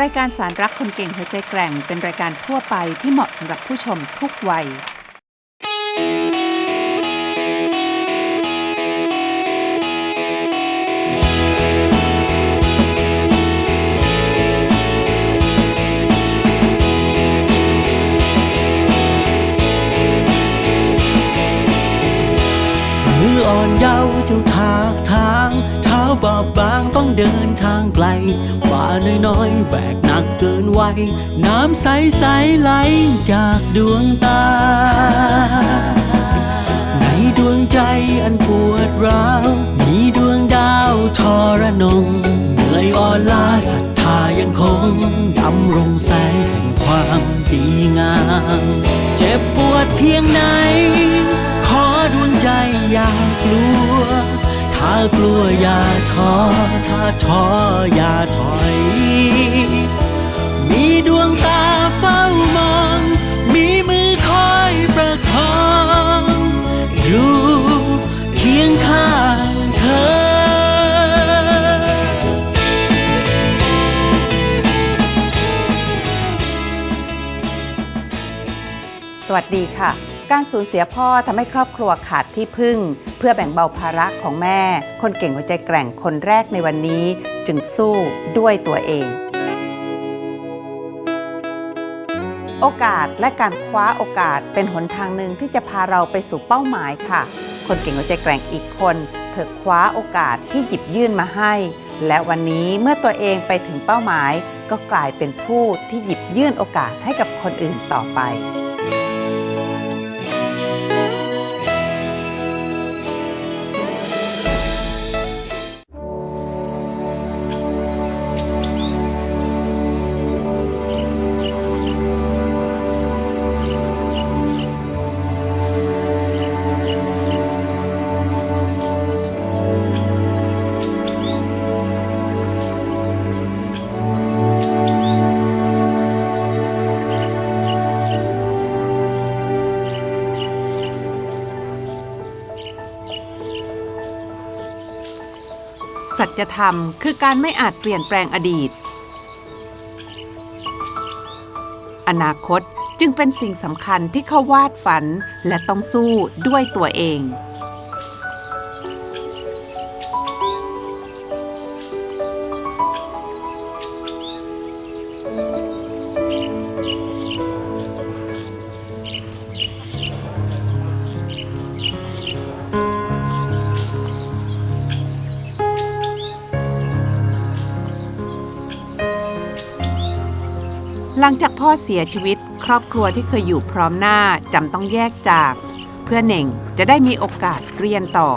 รายการสารรักคนเก่งหัวใจแกร่งเป็นรายการทั่วไปที่เหมาะสำหรับผู้ชมทุกวัย มืออ่อนเยาว์เจ้าทากทาง เท้าบอบบางต้องเดินทางไกลว่าน้อยๆแบกหนักเกินไหวน้ำใสใสๆไหลจากดวงตา ในดวงใจอันปวดร้าว มีดวงดาวทรนงเหนื่อยอ่อนล้าศรัทธายังคงดำรงแสงแห่งความดีงาม เจ็บปวดเพียงไหนากลัวอย่าท้อถ้าท้ออย่าถอย มีดวงตาเฝ้ามอง มีมือคอยประคอง อยู่เคียงข้างเธอ สวัสดีค่ะ การสูญเสียพ่อทำให้ครอบครัวขาดที่พึ่ง เพื่อแบ่งเบาภาระของแม่ คนเก่งหัวใจแกร่งคนแรกในวันนี้ จึงสู้ด้วยตัวเอง โอกาสและการคว้าโอกาสเป็นหนทางหนึ่งที่จะพาเราไปสู่เป้าหมายค่ะ คนเก่งหัวใจแกร่งอีกคน เธอคว้าโอกาสที่หยิบยื่นมาให้ และวันนี้เมื่อตัวเองไปถึงเป้าหมาย ก็กลายเป็นผู้ที่หยิบยื่นโอกาสให้กับคนอื่นต่อไป จธรรม คือการไม่อาจเปลี่ยนแปลงอดีต อนาคตจึงเป็นสิ่งสำคัญที่เขาวาดฝันและต้องสู้ด้วยตัวเอง ลังจากพ่อเสียชีวิต ครอบครัวที่เคยอยู่พร้อมหน้าจำต้องแยกจาก เพื่อเน่งจะได้มีโอกาสเรียนต่อ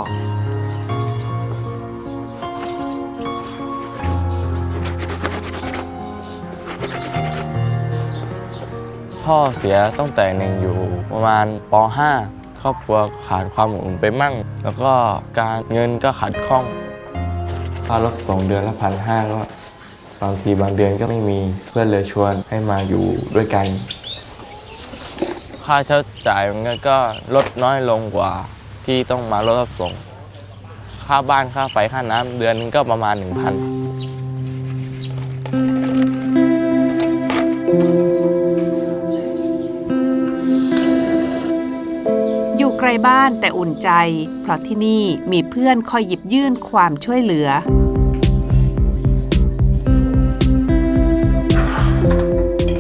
พ่อเสียตั้งแต่หนึ่งอยู่ประมาณป .5 ครอบครัวขาดความอบอุ่นไปมั่ง แล้วก็การเงินก็ขัดข้องค่ารถสองเดือนละพันห้าก็ บางทีบางเดือนก็ไม่มีเพื่อนเลยชวนให้มาอยู่ด้วยกัน ค่าใช้จ่ายมันก็ลดน้อยลงกว่าที่ต้องมารถรับส่ง ค่าบ้านค่าไฟค่าน้ำเดือนนึงก็ประมาณ 1,000 อยู่ไกลบ้านแต่อุ่นใจ เพราะที่นี่มีเพื่อนคอยหยิบยื่นความช่วยเหลือ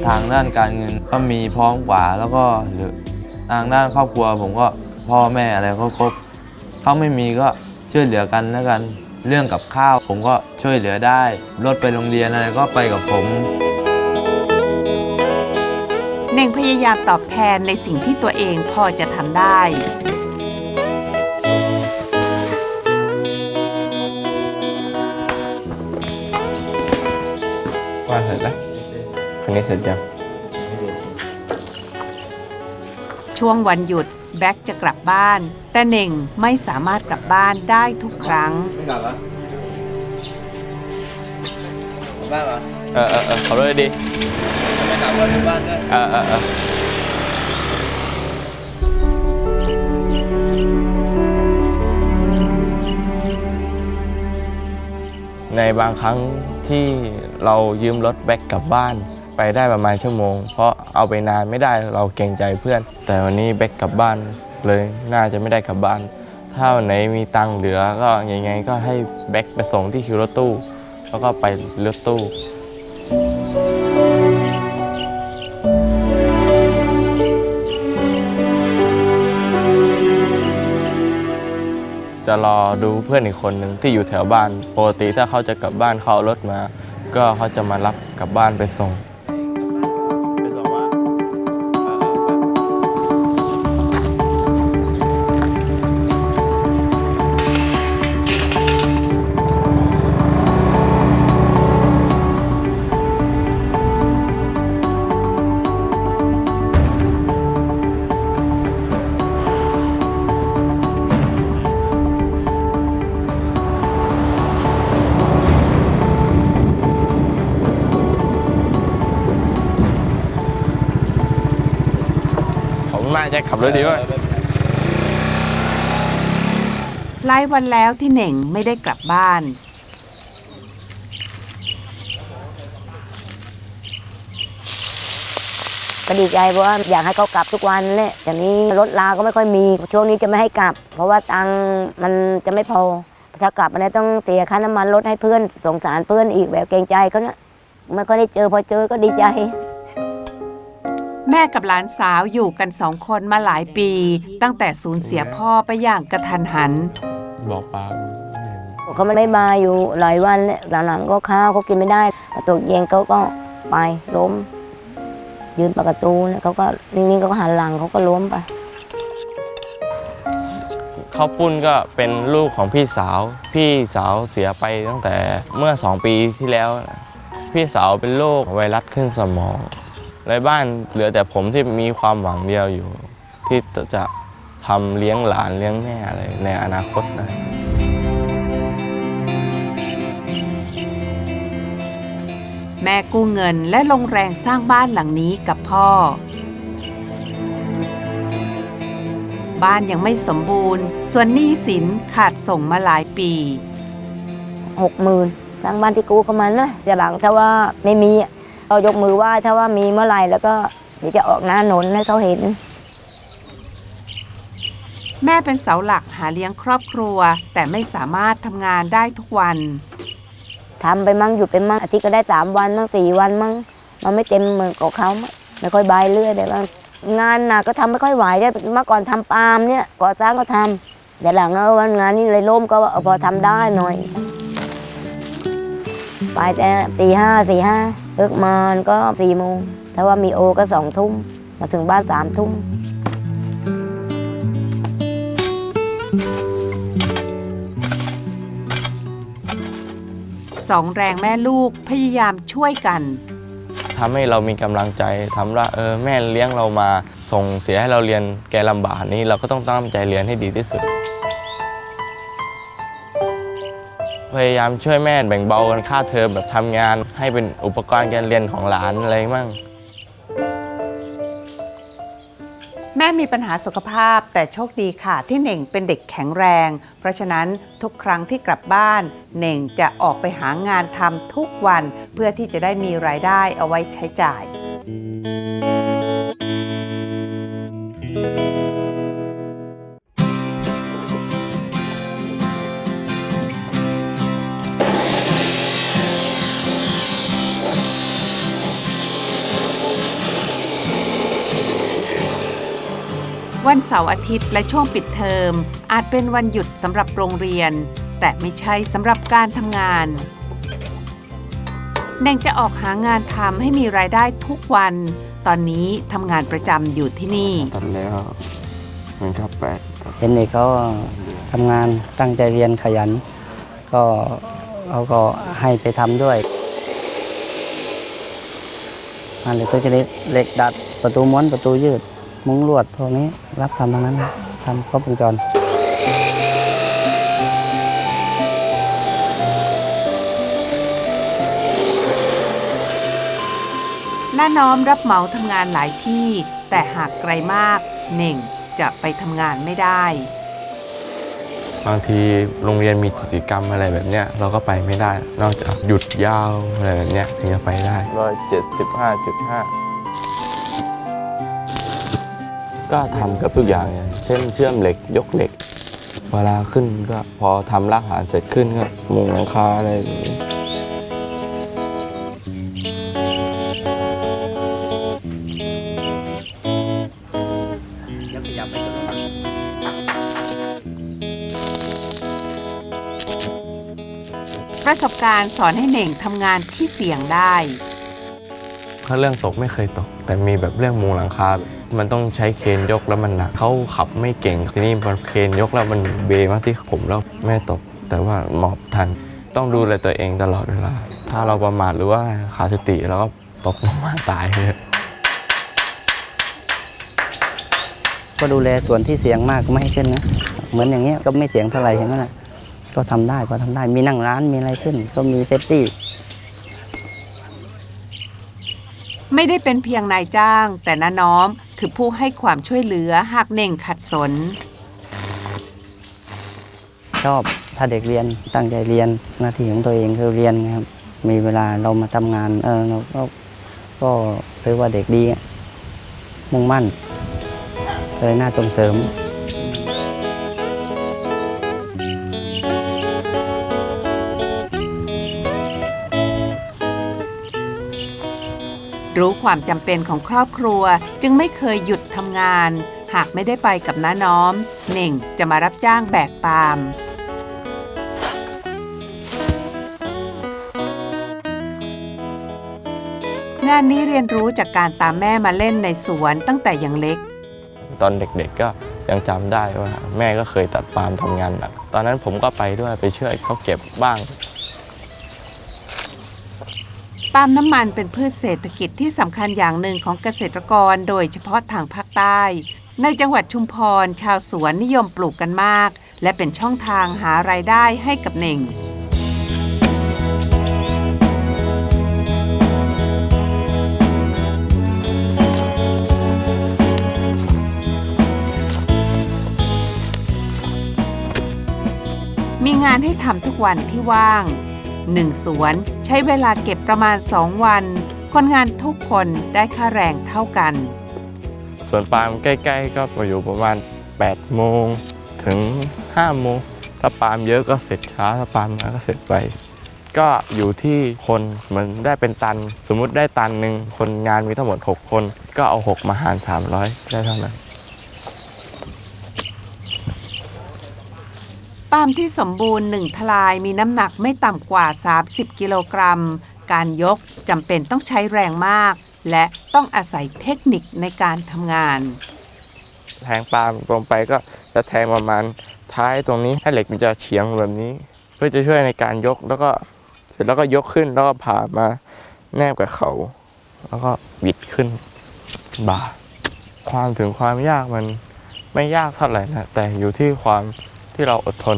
ทางด้านการเงินก็มีพร้อมกว่าแล้วก็หรือทางด้านครอบครัว ผมก็พ่อแม่อะไรก็ครบเขาไม่มีก็ช่วยเหลือกันแล้วกัน เรื่องกับข้าว ผมก็ช่วยเหลือได้รถไปโรงเรียนอะไรก็ไปกับผมเน่งพยายามตอบแทนในสิ่งที่ตัวเองพอจะทำได้ คนนี้เสร็จยังช่วงวันหยุดแบ็กจะกลับบ้าน แต่เน่งไม่สามารถกลับบ้านได้ทุกครั้ง ไม่กลับแล้วบ้านเหรอเออเออเออขอรถดีไม่กลับรถที่บ้านด้วยเออเออเออในบางครั้งที่เรายืมรถแบ็กกลับบ้าน ไปได้ประมาณชั่วโมง เพราะเอาไปนานไม่ได้เราเกรงใจเพื่อน แต่วันนี้แบ็กกลับบ้านเลยน่าจะไม่ได้กลับบ้าน ถ้าวันไหนมีตังค์เหลือก็ยังไงก็ให้แบ็กไปส่งที่คิวรถตู้ แล้วก็ไปรถตู้จะรอดูเพื่อนอีกคนหนึ่งที่อยู่แถวบ้าน ปกติถ้าเขาจะกลับบ้านเขาเอารถมา ก็เขาจะมารับกลับบ้านไปส่ง ขอบคุณมากแจ็คขับรถดีด้วยหลายวันแล้วที่เหน่งไม่ได้กลับบ้าน ก็ดีใจเพราะว่าอยากให้เขากลับทุกวันแหละแต่นี้รถลาก็ไม่ค่อยมี ช่วงนี้จะไม่ให้กลับ เพราะว่าตังค์มันจะไม่พอถ้ากลับมันต้องเสียค่าน้ำมันรถให้เพื่อนสงสารเพื่อนอีกแบบเกรงใจเขานะไม่ค่อยได้เจอพอเจอก็ดีใจ แม่กับหลานสาวอยู่กันสองคนมาหลายปี ตั้งแต่สูญเสียพ่อไปอย่างกระทันหัน บอกปากเขาไม่มาอยู่หลายวันแล้วหลังๆก็ข้าวเขากินไม่ได้ตกเย็นเขาก็ไปล้ม ยืนปากประตูเนี่ยเขาก็นิ่งๆเขาก็หันหลังเขาก็ล้มไปข้าวปุ้นก็เป็นลูกของพี่สาว พี่สาวเสียไปตั้งแต่เมื่อ2ปีที่แล้ว พี่สาวเป็นโรคไวรัสขึ้นสมอง ในบ้านเหลือแต่ผมที่มีความหวังเดียวอยู่ ที่จะทำเลี้ยงหลานเลี้ยงแม่อะไรในอนาคตนะแม่กู้เงินและลงแรงสร้างบ้านหลังนี้กับพ่อ บ้านยังไม่สมบูรณ์ ส่วนหนี้สินขาดส่งมาหลายปีหกหมื่นสร้างบ้านที่กู้เข้ามานะจะหลังถ้าว่าไม่มี เรายกมือไหว้ถ้าว่ามีเมื่อไหร่แล้วก็เดี๋ยวจะออกหน้าหนนให้เขาเห็น แม่เป็นเสาหลักหาเลี้ยงครอบครัว แต่ไม่สามารถทำงานได้ทุกวัน ทำไปมั่งหยุดไปมั่งอาทิตย์ก็ได้สามวันมั่งสี่วันมั่งมันไม่เต็มเหมือนกับเขาไม่ค่อยบายเรื่อยแต่ว่างานหนักก็ทำไม่ค่อยไหวเนี่ยเมื่อก่อนทำปาล์มเนี่ยก่อสร้างก็ทำแต่หลังเอาวันงานนี้เลยล่มก็พอทำได้หน่อย ไปแต่ตีห้าสี่ห้าเลิกมาก็สี่โมงถ้าว่ามีโอก็สองทุ่มมาถึงบ้านสามทุ่มสองแรงแม่ลูกพยายามช่วยกันทำให้เรามีกำลังใจทำว่าเออแม่เลี้ยงเรามาส่งเสียให้เราเรียนแกลำบากนี้เราก็ต้องตั้งใจเรียนให้ดีที่สุด ยายามช่วยแม่แบ่งเบากันค่าเทอมแบบทำงาน ให้เป็นอุปกรณ์การเรียนของหลานอะไรมั่ง แม่มีปัญหาสุขภาพแต่โชคดีค่ะ ที่เหน่งเป็นเด็กแข็งแรง เพราะฉะนั้นทุกครั้งที่กลับบ้านเหน่งจะออกไปหางานทำทุกวัน เพื่อที่จะได้มีรายได้เอาไว้ใช้จ่าย วันเสาร์อาทิตย์และช่วงปิดเทอม อาจเป็นวันหยุดสำหรับโรงเรียน แต่ไม่ใช่สำหรับการทำงานเน่งจะออกหางานทำให้มีรายได้ทุกวัน ตอนนี้ทำงานประจำอยู่ที่นี่ ตัดแล้วเหมือนครับแปดเห็นเด็กเขาทำงานตั้งใจเรียนขยัน ก็เขาก็ให้ไปทำด้วยงานเหล็กก็จะเล็กเหล็กดัดประตูม้วนประตูยืด มุ้งลวดพวกนี้รับทำทั้งนั้นครับทำครบวงจรและน้อมรับเหมาทำงานหลายที่ แต่หากไกลมากเน่งจะไปทำงานไม่ได้ บางทีโรงเรียนมีกิจกรรมอะไรแบบเนี้ยเราก็ไปไม่ได้ นอกจากหยุดยาวอะไรแบบเนี้ยถึงจะไปได้ร้อยเจ็ดสิบห้าจุดห้า ก็ทำกับทุกอย่างอย่างเช่นเชื่อมเหล็กยกเหล็ก เวลาขึ้นก็พอทำรากฐานเสร็จขึ้นก็มุงหลังคาอะไรอย่างนี้ประสบการณ์สอนให้เหน่งทำงานที่เสี่ยงได้ ถ้าเรื่องตกไม่เคยตก แต่มีแบบเรื่องมุงหลังคา มันต้องใช้เครนยกแล้วมันหนักเขาขับไม่เก่งทีนี้มันเครนยกแล้วมันเบมาที่ผมแล้วไม่ตก แต่ว่าหมอบทันต้องดูแลตัวเองตลอดเวลา ถ้าเราประมาทหรือว่าขาดสติเราก็ตกลงมาตายเลยก็ดูแลส่วนที่เสียงมากก็ไม่ให้ขึ้นนะ เหมือนอย่างเงี้ยก็ไม่เสียงเท่าไหร่เห็นไหมล่ะก็ทำได้ก็ทำได้มีนั่งร้านมีอะไรขึ้น ก็มีเซฟตี้ไม่ได้เป็นเพียงนายจ้าง แต่น้าน้อม คือผู้ให้ความช่วยเหลือหากเน่งขัดสน ชอบถ้าเด็กเรียนตั้งใจเรียนหน้าที่ของตัวเองคือเรียนนะครับ มีเวลาเรามาทำงาน เออเราก็ก็เรียกว่าเด็กดีมุ่งมั่นเลยน่าส่งเสริม รู้ความจำเป็นของครอบครัว จึงไม่เคยหยุดทำงาน หากไม่ได้ไปกับน้าน้อมเหน่งจะมารับจ้างแบกปาล์มงานนี้เรียนรู้จากการตามแม่มาเล่นในสวนตั้งแต่ยังเล็ก ตอนเด็กๆก็ยังจำได้ว่าแม่ก็เคยตัดปาล์มทำงานหนักตอนนั้นผมก็ไปด้วยไปช่วยเขาเก็บบ้าง ปาล์มน้ำมันเป็นพืชเศรษฐกิจที่สำคัญอย่างหนึ่งของเกษตรกรโดยเฉพาะทางภาคใต้ ในจังหวัดชุมพร ชาวสวนนิยมปลูกกันมาก และเป็นช่องทางหารายได้ให้กับเหน่งมีงานให้ทำทุกวันที่ว่างหนึ่งสวน ใช้เวลาเก็บประมาณ 2 วัน คนงานทุกคนได้ค่าแรงเท่ากัน ส่วนปาล์มใกล้ ๆ ก็อยู่ประมาณ 8 โมงถึง 5 โมง ถ้าปาล์มเยอะก็เสร็จช้า ถ้าปาล์มน้อยก็เสร็จไป ก็อยู่ที่คนเหมือนได้เป็นตัน สมมุติได้ตันหนึ่งคนงานมีทั้งหมด 6 คน ก็เอา 6 มาหาร 300 ได้เท่านั้น ปาล์มที่สมบูรณ์หนึ่งทลายมีน้ำหนักไม่ต่ำกว่า 30 กิโลกรัม การยกจำเป็นต้องใช้แรงมาก และต้องอาศัยเทคนิคในการทำงาน แทงปาล์มลงไปก็จะแทงประมาณท้ายตรงนี้ให้เหล็กมันจะเฉียงแบบนี้ เพื่อจะช่วยในการยกแล้วก็เสร็จแล้วก็ยกขึ้นแล้วก็ผ่ามาแนบกับเขา แล้วก็บิดขึ้นบ่าความถึงความยากมันไม่ยากเท่าไหร่นะแต่อยู่ที่ความ ที่เราอดทน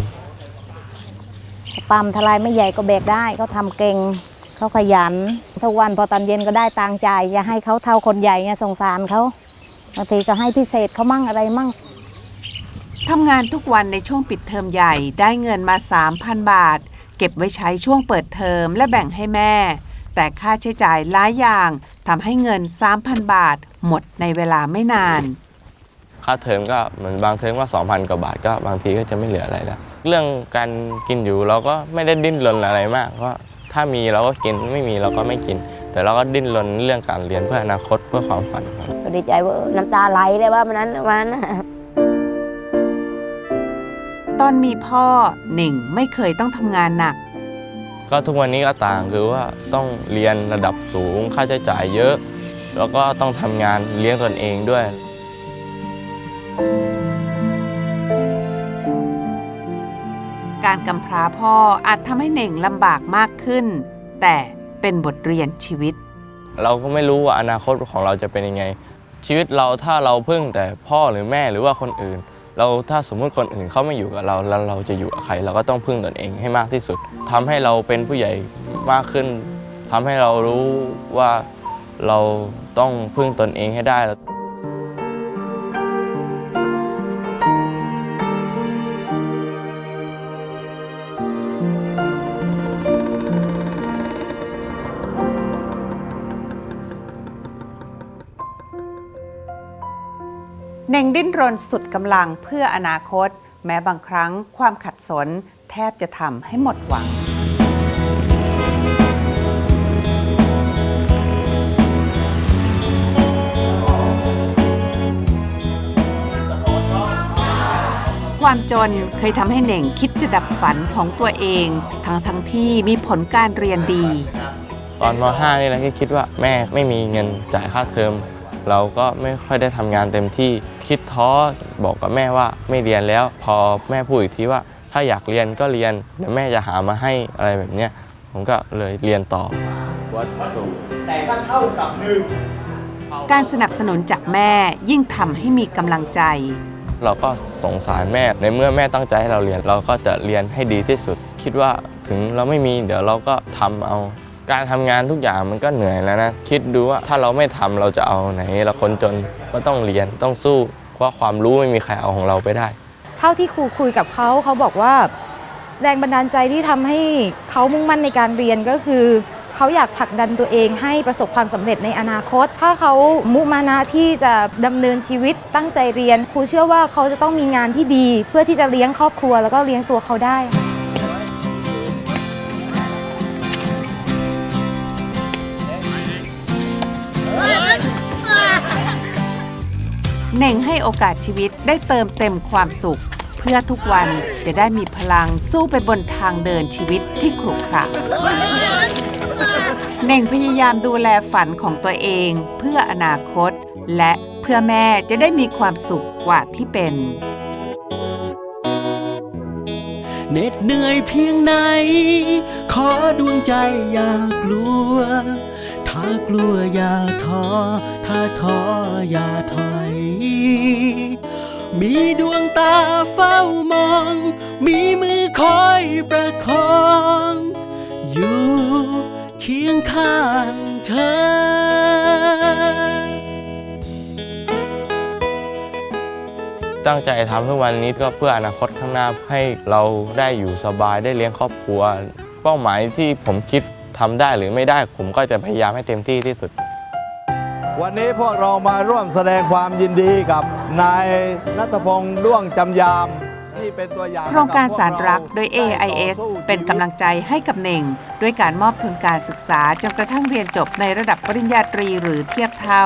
ปั๊มทลายไม่ใหญ่ก็แบกได้เขาทำเก่งเขาขยันทุกวันพอตอนเย็นก็ได้ตังค์จ่ายอย่าให้เขาเท่าคนใหญ่ไงสงสารเขาบางทีก็ให้พิเศษเขามั่งอะไรมั่งทำงานทุกวันในช่วงปิดเทอมใหญ่ได้เงินมา 3,000 บาท เก็บไว้ใช้ช่วงเปิดเทอมและแบ่งให้แม่ แต่ค่าใช้จ่ายหลายอย่างทำให้เงิน 3,000 บาท หมดในเวลาไม่นาน ค่าเทอมก็เหมือนบางเทอมก็ 2,000 กว่าบาทก็บางทีก็จะไม่เหลืออะไรแล้ว เรื่องการกินอยู่เราก็ไม่ได้ดิ้นรนอะไรมากเพราะถ้ามีเราก็กินไม่มีเราก็ไม่กิน แต่เราก็ดิ้นรนเรื่องการเรียนเพื่ออนาคตเพื่อความฝันครับก็ดีใจว่าเออน้ำตาไหลเลยว่ามันนั้นวันนั้นน่ะตอนมีพ่อหนึ่งไม่เคยต้องทำงานหนัก ก็ทุกวันนี้ก็ต่างคือว่าต้องเรียนระดับสูงค่าใช้จ่ายเยอะ แล้วก็ต้องทำงานเลี้ยงตนเองด้วย การกำพร้าพ่ออาจทำให้เหน่งลำบากมากขึ้น แต่เป็นบทเรียนชีวิต เราก็ไม่รู้ว่าอนาคตของเราจะเป็นยังไง ชีวิตเราถ้าเราพึ่งแต่พ่อหรือแม่หรือว่าคนอื่น เราถ้าสมมุติคนอื่นเขาไม่อยู่กับเราแล้วเราจะอยู่กับใครเราก็ต้องพึ่งตนเองให้มากที่สุดทำให้เราเป็นผู้ใหญ่มากขึ้นทำให้เรารู้ว่าเราต้องพึ่งตนเองให้ได้ ดิ้นรนสุดกำลังเพื่ออนาคต แม้บางครั้งความขัดสน แทบจะทำให้หมดหวัง ความจนเคยทำให้เน่งคิดจะดับฝันของตัวเอง ทั้งทั้งที่มีผลการเรียนดี ตอนม .5 นี่แหละที่คิดว่าแม่ไม่มีเงินจ่ายค่าเทอม เราก็ไม่ค่อยได้ทำงานเต็มที่ คิดท้อบอกกับแม่ว่าไม่เรียนแล้ว พอแม่พูดอีกทีว่า ถ้าอยากเรียนก็เรียนเดี๋ยวแม่จะหามาให้อะไรแบบเนี้ยผมก็เลยเรียนต่อการสนับสนุนจากแม่ยิ่งทำให้มีกำลังใจ เราก็สงสารแม่ในเมื่อแม่ตั้งใจให้เราเรียน เราก็จะเรียนให้ดีที่สุด คิดว่าถึงเราไม่มีเดี๋ยวเราก็ทำเอา การทำงานทุกอย่างมันก็เหนื่อยแล้วนะ คิดดูว่าถ้าเราไม่ทำเราจะเอาไหนเราคนจนก็ต้องเรียนต้องสู้ ว่าความรู้ไม่มีใครเอาของเราไปได้ เท่าที่ครูคุยกับเขาเขาบอกว่าแรงบันดาลใจที่ทำให้เขามุ่งมั่นในการเรียนก็คือ เขาอยากผลักดันตัวเองให้ประสบความสำเร็จในอนาคต ถ้าเขามุมานะที่จะดำเนินชีวิตตั้งใจเรียน ครูเชื่อว่าเขาจะต้องมีงานที่ดี เพื่อที่จะเลี้ยงครอบครัวแล้วก็เลี้ยงตัวเขาได้ เน่งให้โอกาสชีวิตได้เติมเต็มความสุข เพื่อทุกวันจะได้มีพลังสู้ไปบนทางเดินชีวิตที่ขรุขระเน่งพยายามดูแลฝันของตัวเอง เพื่ออนาคต และเพื่อแม่จะได้มีความสุขกว่าที่เป็นเหน็ดเหนื่อยเพียงไหน ขอดวงใจอย่ากลัวากลัวอย่าท้อ ถ้าท้ออย่าถอย มีดวงตาเฝ้ามอง มีมือคอยประคอง อยู่เคียงข้างเธอตั้งใจทำทุกวันนี้ก็เพื่ออนาคตข้างหน้าให้เราได้อยู่สบายได้เลี้ยงครอบครัว เป้าหมายที่ผมคิด ทำได้หรือไม่ได้ผมก็จะพยายามให้เต็มที่ที่สุด วันนี้พวกเรามาร่วมแสดงความยินดีกับนายนัทพงษ์ด้วงจำยามที่เป็นตัวอย่างโครงการสารรักให้บพวโดยได้ต่อ AIS สู้เป็นกำลังใจให้กับเน่ง ด้วยการมอบทุนการศึกษาจนกระทั่งเรียนจบในระดับปริญญาตรีหรือเทียบเท่า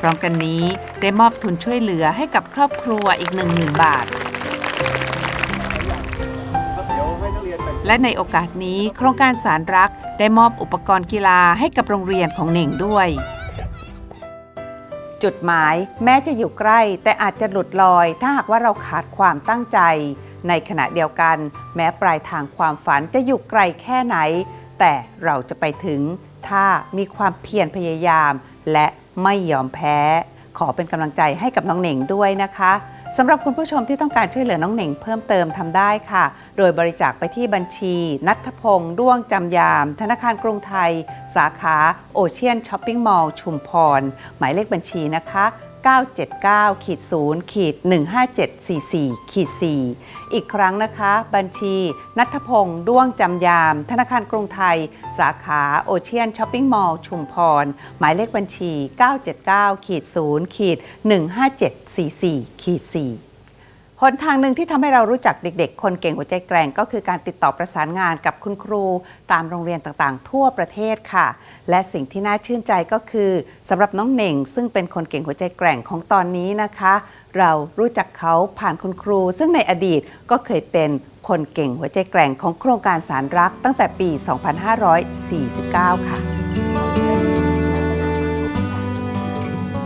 พร้อมกันนี้ได้มอบทุนช่วยเหลือให้กับครอบครัวอีก10,000 บาท และในโอกาสนี้โครงการสารรักได้มอบอุปกรณ์กีฬาให้กับโรงเรียนของเน่งด้วย จุดหมายแม้จะอยู่ใกล้ แต่อาจจะหลุดลอย ถ้าหากว่าเราขาดความตั้งใจ ในขณะเดียวกัน แม้ปลายทางความฝันจะอยู่ไกลแค่ไหน แต่เราจะไปถึง ถ้ามีความเพียรพยายาม และไม่ยอมแพ้ ขอเป็นกำลังใจให้กับน้องเหน่งด้วยนะคะสำหรับคุณผู้ชมที่ต้องการช่วยเหลือน้องเหน่งเพิ่มเติมทำได้ค่ะ โดยบริจาคไปที่บัญชี นัทพงษ์ด้วงจำยาม ธนาคารกรุงไทย สาขาโอเชียนช้อปปิ้งมอลล์ชุมพร หมายเลขบัญชีนะคะ979ขีด0ขีด15744ขีด4อีกครั้งนะคะ บัญชี นัทพงษ์ด้วงจำยาม ธนาคารกรุงไทย สาขาโอเชียนช้อปปิ้งมอลล์ชุมพร หมายเลขบัญชี 979ขีด0ขีด15744ขีด4 หนทางหนึ่งที่ทำให้เรารู้จักเด็ก ๆ คนเก่งหัวใจแกร่ง ก็คือการติดต่อประสานงานกับคุณครู ตามโรงเรียนต่างๆ ทั่วประเทศค่ะ และสิ่งที่น่าชื่นใจก็คือสำหรับน้องเหน่ง ซึ่งเป็นคนเก่งหัวใจแกร่งของตอนนี้นะคะ เรารู้จักเขาผ่านคุณครู ซึ่งในอดีตก็เคยเป็นคนเก่งหัวใจแกร่งของโครงการสารรักตั้งแต่ปี 2549 ค่ะ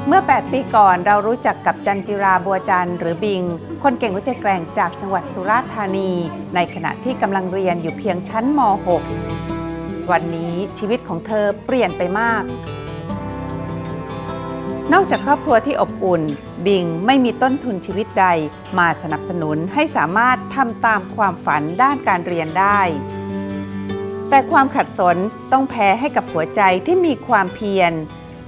เมื่อ 8 ปีก่อนเรารู้จักกับจันจิราบัวจันทร์หรือบิง คนเก่งหัวใจแกร่งจากจังหวัดสุราษฎร์ธานี ในขณะที่กำลังเรียนอยู่เพียงชั้นม .6 วันนี้ชีวิตของเธอเปลี่ยนไปมาก นอกจากครอบครัวที่อบอุ่น บิงไม่มีต้นทุนชีวิตใด มาสนับสนุนให้สามารถทำตามความฝันด้านการเรียนได้ แต่ความขัดสนต้องแพ้ให้กับหัวใจที่มีความเพียร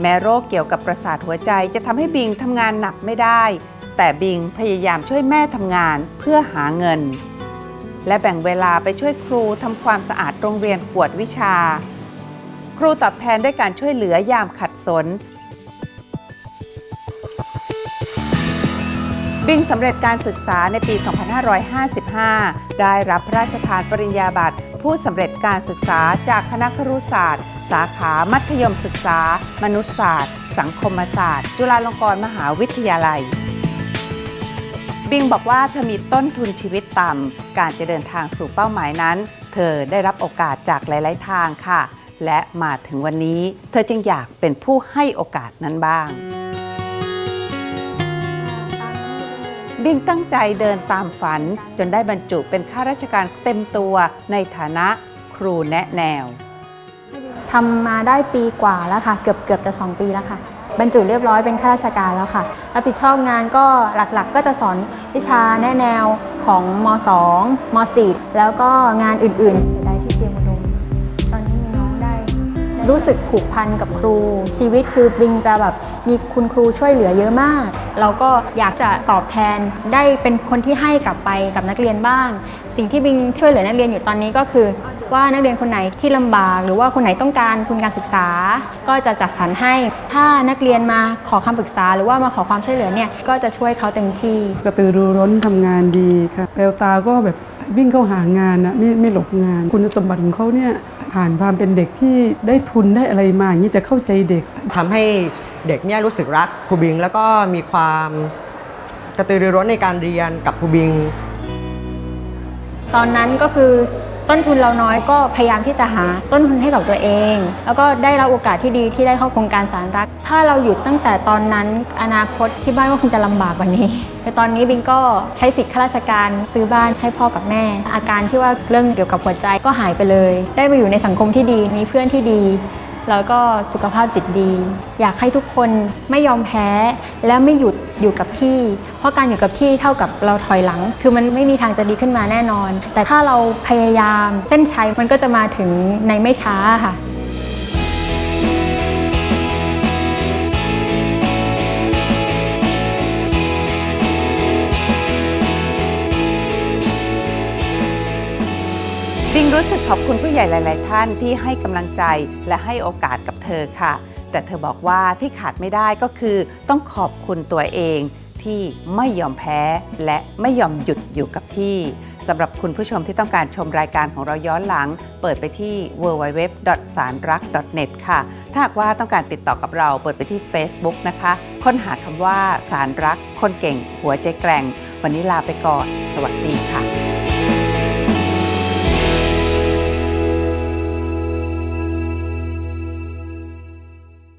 แม้โรคเกี่ยวกับประสาทหัวใจจะทำให้บิงทำงานหนักไม่ได้ แต่บิงพยายามช่วยแม่ทำงานเพื่อหาเงิน และแบ่งเวลาไปช่วยครูทำความสะอาดโรงเรียนกวดวิชา ครูตอบแทนด้วยการช่วยเหลือยามขัดสน บิงสำเร็จการศึกษาในปี 2555 ได้รับพระราชทานปริญญาบัตรผู้สำเร็จการศึกษาจากคณะครุศาสตร์ สาขามัธยมศึกษา มนุษยศาสตร์ สังคมศาสตร์ จุฬาลงกรณ์มหาวิทยาลัย บิงบอกว่าเธอมีต้นทุนชีวิตต่ำ การจะเดินทางสู่เป้าหมายนั้น เธอได้รับโอกาสจากหลาย ๆ ทางค่ะ และมาถึงวันนี้ เธอจึงอยากเป็นผู้ให้โอกาสนั้นบ้างบิงตั้งใจเดินตามฝันจนได้บรรจุเป็นข้าราชการเต็มตัวในฐานะครูแนะแนว ทำมาได้ปีกว่าแล้วค่ะ เกือบเกือบจะ 2 ปีแล้วค่ะ บรรจุเรียบร้อยเป็นข้าราชการแล้วค่ะรับผิดชอบงานก็หลักๆ ก็จะสอนวิชาแนะแนวของม 2 ม 4 แล้วก็งานอื่นๆเสียดายที่เตรียมอุดมตอนนี้มีน้องได้ รู้สึกผูกพันกับครู ชีวิตคือบิงจะแบบมีคุณครูช่วยเหลือเยอะมาก เราก็อยากจะตอบแทนได้เป็นคนที่ให้กลับไปกับนักเรียนบ้าง สิ่งที่บิงช่วยเหลือนักเรียนอยู่ตอนนี้ก็คือ ว่านักเรียนคนไหนที่ลำบาก หรือว่าคนไหนต้องการทุนการศึกษา ก็จะจัดสรรให้ ถ้านักเรียนมาขอคำปรึกษา หรือว่ามาขอความช่วยเหลือเนี่ยก็จะช่วยเขาเต็มที่กระตือรือร้นทำงานดีค่ะแววตาก็แบบวิ่งเข้าหางานนะไม่ไม่หลบงาน คุณสมบัติของเขาเนี่ยผ่านความเป็นเด็กที่ได้ทุนได้อะไรมาอย่างนี้จะเข้าใจเด็กทำให้เด็กเนี่ยรู้สึกรักครูบิง แล้วก็มีความกระตือรือร้นในการเรียนกับครูบิง ตอนนั้นก็คือ ต้นทุนเราน้อยก็พยายามที่จะหาต้นทุนให้กับตัวเอง แล้วก็ได้รับโอกาสที่ดีที่ได้เข้าโครงการสารรัก ถ้าเราหยุดตั้งแต่ตอนนั้น อนาคตที่บ้านก็คงจะลำบากกว่านี้แต่ตอนนี้บิงก็ใช้สิทธิข้าราชการซื้อบ้านให้พ่อกับแม่ อาการที่ว่าเรื่องเกี่ยวกับหัวใจก็หายไปเลย ได้มาอยู่ในสังคมที่ดีมีเพื่อนที่ดี แล้วก็สุขภาพจิตดี อยากให้ทุกคนไม่ยอมแพ้ และไม่หยุดอยู่กับที่ เพราะการอยู่กับที่เท่ากับเราถอยหลัง คือมันไม่มีทางจะดีขึ้นมาแน่นอน แต่ถ้าเราพยายามเส้นชัยมันก็จะมาถึงในไม่ช้าค่ะ งรู้สึกขอบคุณผู้ใหญ่หลาย ๆ ท่านที่ให้กำลังใจและให้โอกาสกับเธอค่ะ แต่เธอบอกว่าที่ขาดไม่ได้ก็คือต้องขอบคุณตัวเองที่ไม่ยอมแพ้และไม่ยอมหยุดอยู่กับที่สำหรับคุณผู้ชมที่ต้องการชมรายการของเราย้อนหลัง เปิดไปที่ www. สารรัก .net ค่ะ ถ้าหากว่าต้องการติดต่อกับเราเปิดไปที่ Facebook นะคะ ค้นหาคำว่าสารรัก คนเก่ง หัวใจแกร่ง วันนี้ลาไปก่อน สวัสดีค่ะ